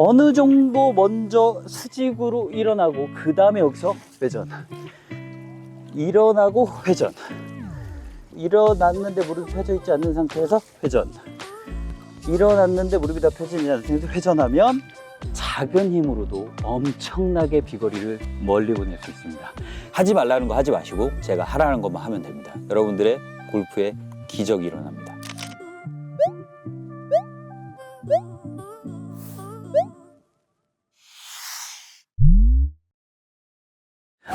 어느 정도 먼저 수직으로 일어나고 그 다음에 여기서 회전 일어나고 회전 일어났는데 무릎이 펴져 있지 않는 상태에서 회전 일어났는데 무릎이 다 펴져 있지 않는 상태에서 회전하면 작은 힘으로도 엄청나게 비거리를 멀리 보낼 수 있습니다 하지 말라는 거 하지 마시고 제가 하라는 것만 하면 됩니다. 여러분들의 골프에 기적이 일어납니다.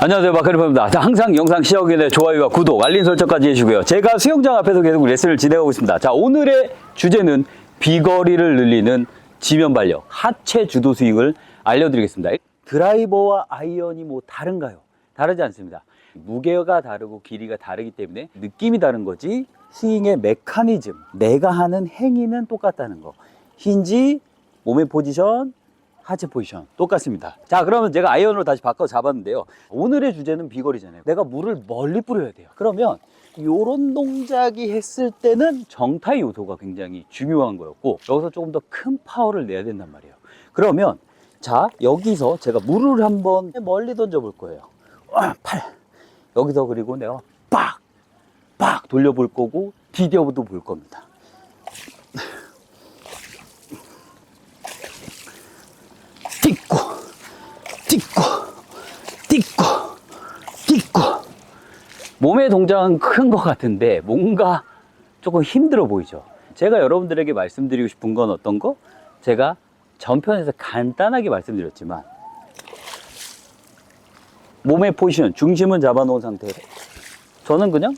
안녕하세요. 마카리파입니다. 자, 항상 영상 시작하기 전에 좋아요와 구독 알림 설정까지 해주시고요. 제가 수영장 앞에서 계속 레슨을 진행하고 있습니다. 자 오늘의 주제는 비거리를 늘리는 지면 발력 하체 주도 스윙을 알려드리겠습니다. 드라이버와 아이언이 뭐 다른가요? 다르지 않습니다. 무게가 다르고 길이가 다르기 때문에 느낌이 다른 거지 스윙의 메커니즘 내가 하는 행위는 똑같다는 거. 힌지 몸의 포지션 하체 포지션 똑같습니다. 자, 그러면 제가 아이언으로 다시 바꿔 잡았는데요. 오늘의 주제는 비거리잖아요. 내가 물을 멀리 뿌려야 돼요. 그러면 이런 동작이 했을 때는 정타의 요소가 굉장히 중요한 거였고 여기서 조금 더 큰 파워를 내야 된단 말이에요. 그러면 자, 여기서 제가 물을 한번 멀리 던져 볼 거예요. 아, 팔. 여기서 그리고 내가 빡! 빡! 돌려볼 거고 디뎌도 볼 겁니다. 딛고 딛고 딛고 딛고 몸의 동작은 큰 것 같은데 뭔가 조금 힘들어 보이죠 제가 여러분들에게 말씀드리고 싶은 건 어떤 거? 제가 전편에서 간단하게 말씀드렸지만 몸의 포지션 중심은 잡아놓은 상태에서 저는 그냥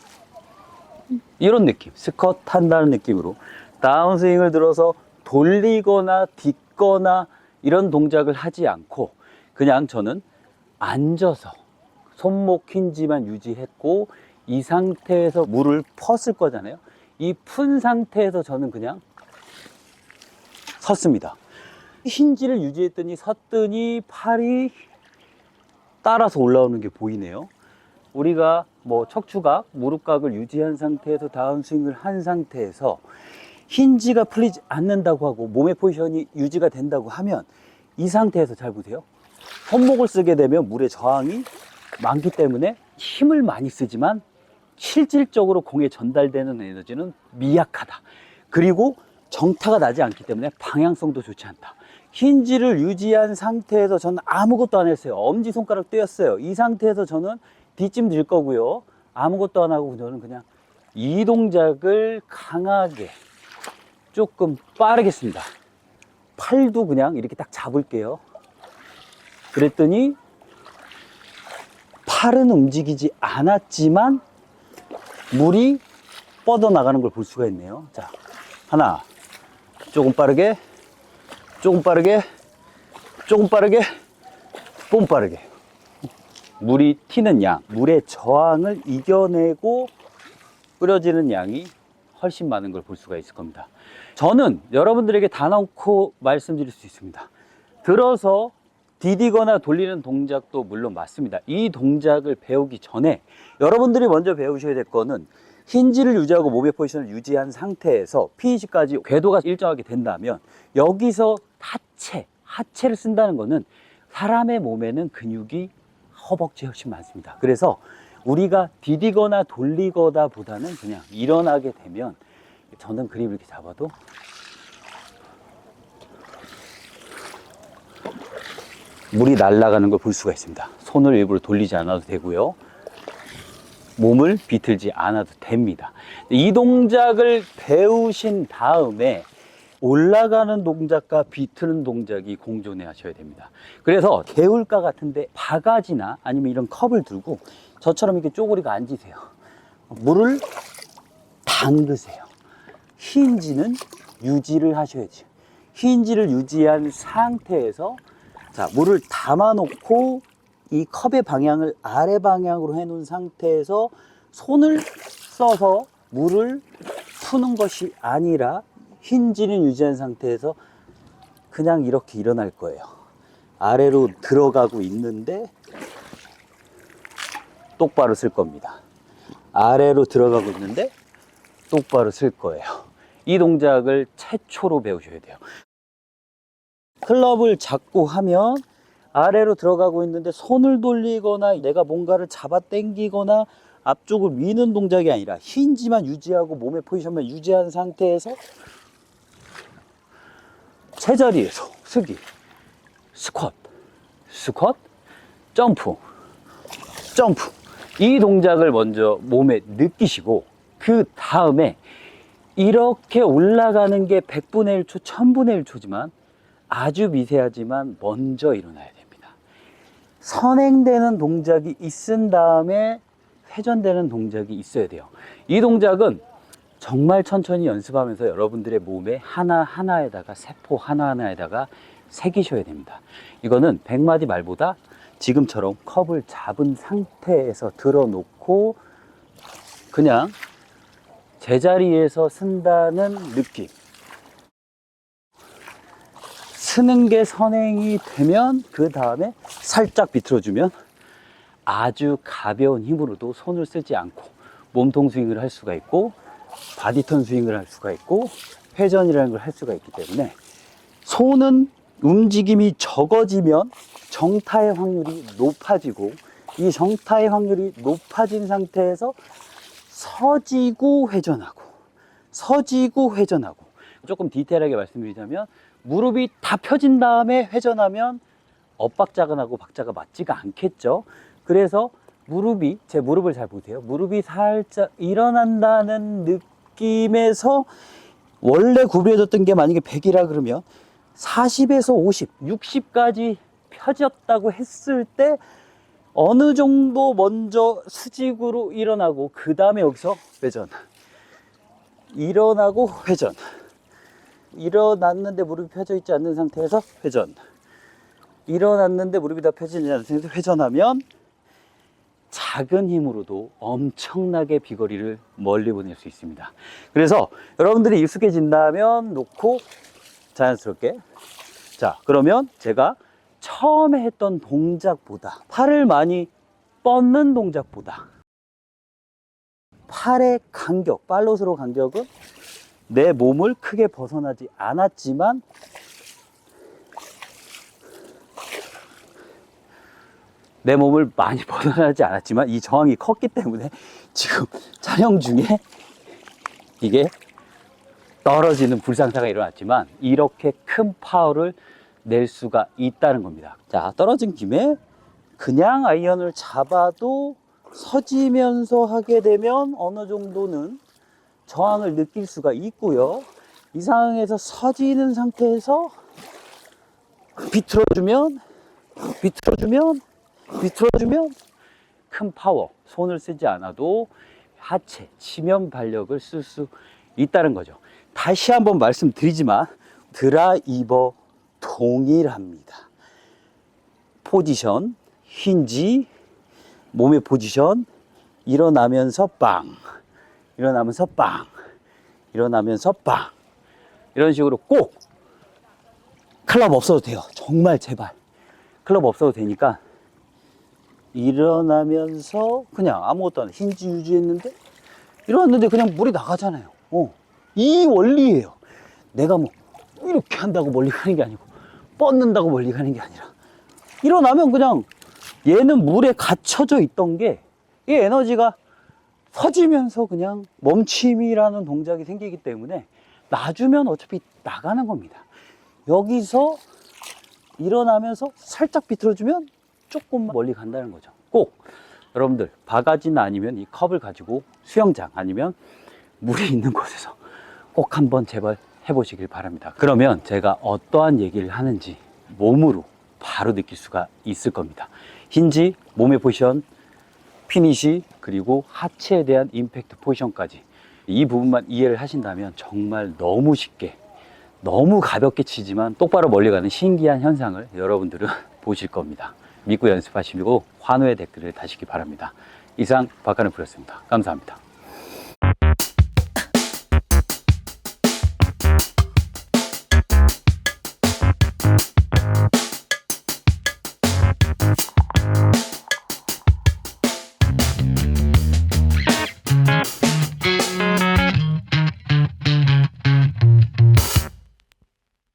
이런 느낌 스컷 한다는 느낌으로 다운스윙을 들어서 돌리거나 딛거나 이런 동작을 하지 않고 그냥 저는 앉아서 손목 힌지만 유지했고 이 상태에서 물을 펐을 거잖아요. 이 푼 상태에서 저는 그냥 섰습니다. 힌지를 유지했더니 섰더니 팔이 따라서 올라오는 게 보이네요. 우리가 뭐 척추각, 무릎각을 유지한 상태에서 다운스윙을 한 상태에서 힌지가 풀리지 않는다고 하고 몸의 포지션이 유지가 된다고 하면 이 상태에서 잘 보세요. 손목을 쓰게 되면 물의 저항이 많기 때문에 힘을 많이 쓰지만 실질적으로 공에 전달되는 에너지는 미약하다. 그리고 정타가 나지 않기 때문에 방향성도 좋지 않다. 힌지를 유지한 상태에서 저는 아무것도 안 했어요. 엄지손가락 떼었어요. 이 상태에서 저는 뒷짐 들 거고요. 아무것도 안 하고 저는 그냥 이 동작을 강하게 조금 빠르겠습니다. 팔도 그냥 이렇게 딱 잡을게요. 그랬더니 팔은 움직이지 않았지만 물이 뻗어나가는 걸 볼 수가 있네요. 자, 하나, 조금 빠르게, 조금 빠르게, 조금 빠르게, 뿜 빠르게. 물이 튀는 양, 물의 저항을 이겨내고 뿌려지는 양이 훨씬 많은 걸 볼 수가 있을 겁니다. 저는 여러분들에게 다 놓고 말씀드릴 수 있습니다. 들어서 디디거나 돌리는 동작도 물론 맞습니다. 이 동작을 배우기 전에 여러분들이 먼저 배우셔야 될 거는 힌지를 유지하고 몸의 포지션을 유지한 상태에서 피니시까지 궤도가 일정하게 된다면 여기서 하체, 하체를 쓴다는 거는 사람의 몸에는 근육이 허벅지에 훨씬 많습니다. 그래서 우리가 디디거나 돌리거나 보다는 그냥 일어나게 되면 저는 그립을 이렇게 잡아도 물이 날아가는 걸 볼 수가 있습니다. 손을 일부러 돌리지 않아도 되고요. 몸을 비틀지 않아도 됩니다. 이 동작을 배우신 다음에 올라가는 동작과 비트는 동작이 공존해 하셔야 됩니다. 그래서 개울가 같은데 바가지나 아니면 이런 컵을 들고 저처럼 이렇게 쪼그리고 앉으세요. 물을 담그세요. 힌지는 유지를 하셔야지. 힌지를 유지한 상태에서 자, 물을 담아 놓고 이 컵의 방향을 아래 방향으로 해 놓은 상태에서 손을 써서 물을 푸는 것이 아니라 힌지는 유지한 상태에서 그냥 이렇게 일어날 거예요. 아래로 들어가고 있는데 똑바로 쓸 겁니다. 아래로 들어가고 있는데 똑바로 쓸 거예요. 이 동작을 최초로 배우셔야 돼요. 클럽을 잡고 하면 아래로 들어가고 있는데 손을 돌리거나 내가 뭔가를 잡아 당기거나 앞쪽을 미는 동작이 아니라 힌지만 유지하고 몸의 포지션만 유지한 상태에서 제자리에서 쓰기 스쿼트 스쿼트 점프 점프. 이 동작을 먼저 몸에 느끼시고 그 다음에 이렇게 올라가는 게 100분의 1초, 1000분의 1초지만 아주 미세하지만 먼저 일어나야 됩니다. 선행되는 동작이 있은 다음에 회전되는 동작이 있어야 돼요. 이 동작은 정말 천천히 연습하면서 여러분들의 몸에 하나하나에다가 세포 하나하나에다가 새기셔야 됩니다. 이거는 100마디 말보다 지금처럼 컵을 잡은 상태에서 들어놓고 그냥 제자리에서 쓴다는 느낌. 쓰는 게 선행이 되면 그 다음에 살짝 비틀어주면 아주 가벼운 힘으로도 손을 쓰지 않고 몸통 스윙을 할 수가 있고 바디턴 스윙을 할 수가 있고 회전이라는 걸 할 수가 있기 때문에 손은 움직임이 적어지면 정타의 확률이 높아지고 이 정타의 확률이 높아진 상태에서 서지고 회전하고 서지고 회전하고. 조금 디테일하게 말씀드리자면 무릎이 다 펴진 다음에 회전하면 엇박자가 나고 박자가 맞지가 않겠죠. 그래서 무릎이 제 무릎을 잘 보세요. 무릎이 살짝 일어난다는 느낌에서 원래 구부려졌던 게 만약에 100이라 그러면 40에서 50, 60까지 펴졌다고 했을 때 어느 정도 먼저 수직으로 일어나고 그 다음에 여기서 회전 일어나고 회전 일어났는데 무릎이 펴져 있지 않는 상태에서 회전. 일어났는데 무릎이 다 펴지지 않는 상태에서 회전하면 작은 힘으로도 엄청나게 비거리를 멀리 보낼 수 있습니다. 그래서 여러분들이 익숙해진다면 놓고 자연스럽게. 자 그러면 제가 처음에 했던 동작보다 팔을 많이 뻗는 동작보다 팔의 간격, 팔로스로 간격은 내 몸을 크게 벗어나지 않았지만 내 몸을 많이 벗어나지 않았지만 이 저항이 컸기 때문에 지금 촬영 중에 이게 떨어지는 불상사가 일어났지만 이렇게 큰 파워를 낼 수가 있다는 겁니다. 자, 떨어진 김에 그냥 아이언을 잡아도 서지면서 하게 되면 어느 정도는 저항을 느낄 수가 있고요. 이 상황에서 서지는 상태에서 비틀어주면, 비틀어주면, 비틀어주면 큰 파워, 손을 쓰지 않아도 하체, 지면 발력을 쓸 수 있다는 거죠. 다시 한번 말씀드리지만 드라이버 동일합니다. 포지션, 힌지, 몸의 포지션, 일어나면서 빵, 일어나면서 빵, 일어나면서 빵. 이런 식으로 꼭 클럽 없어도 돼요. 정말 제발. 클럽 없어도 되니까 일어나면서 그냥 아무것도 안 해. 힌지 유지했는데 일어났는데 그냥 물이 나가잖아요. 어. 이 원리예요. 내가 뭐 이렇게 한다고 멀리 가는 게 아니고 뻗는다고 멀리 가는 게 아니라 일어나면 그냥 얘는 물에 갇혀져 있던 게 이 에너지가 서지면서 그냥 멈춤이라는 동작이 생기기 때문에 놔주면 어차피 나가는 겁니다. 여기서 일어나면서 살짝 비틀어주면 조금 멀리 간다는 거죠. 꼭 여러분들 바가지나 아니면 이 컵을 가지고 수영장 아니면 물이 있는 곳에서 꼭 한번 제발 해보시길 바랍니다. 그러면 제가 어떠한 얘기를 하는지 몸으로 바로 느낄 수가 있을 겁니다. 힌지, 몸의 포지션, 피니시, 그리고 하체에 대한 임팩트 포지션까지 이 부분만 이해를 하신다면 정말 너무 쉽게, 너무 가볍게 치지만 똑바로 멀리 가는 신기한 현상을 여러분들은 보실 겁니다. 믿고 연습하시고 환호의 댓글을 다시기 바랍니다. 이상 박하는 프로였습니다. 감사합니다.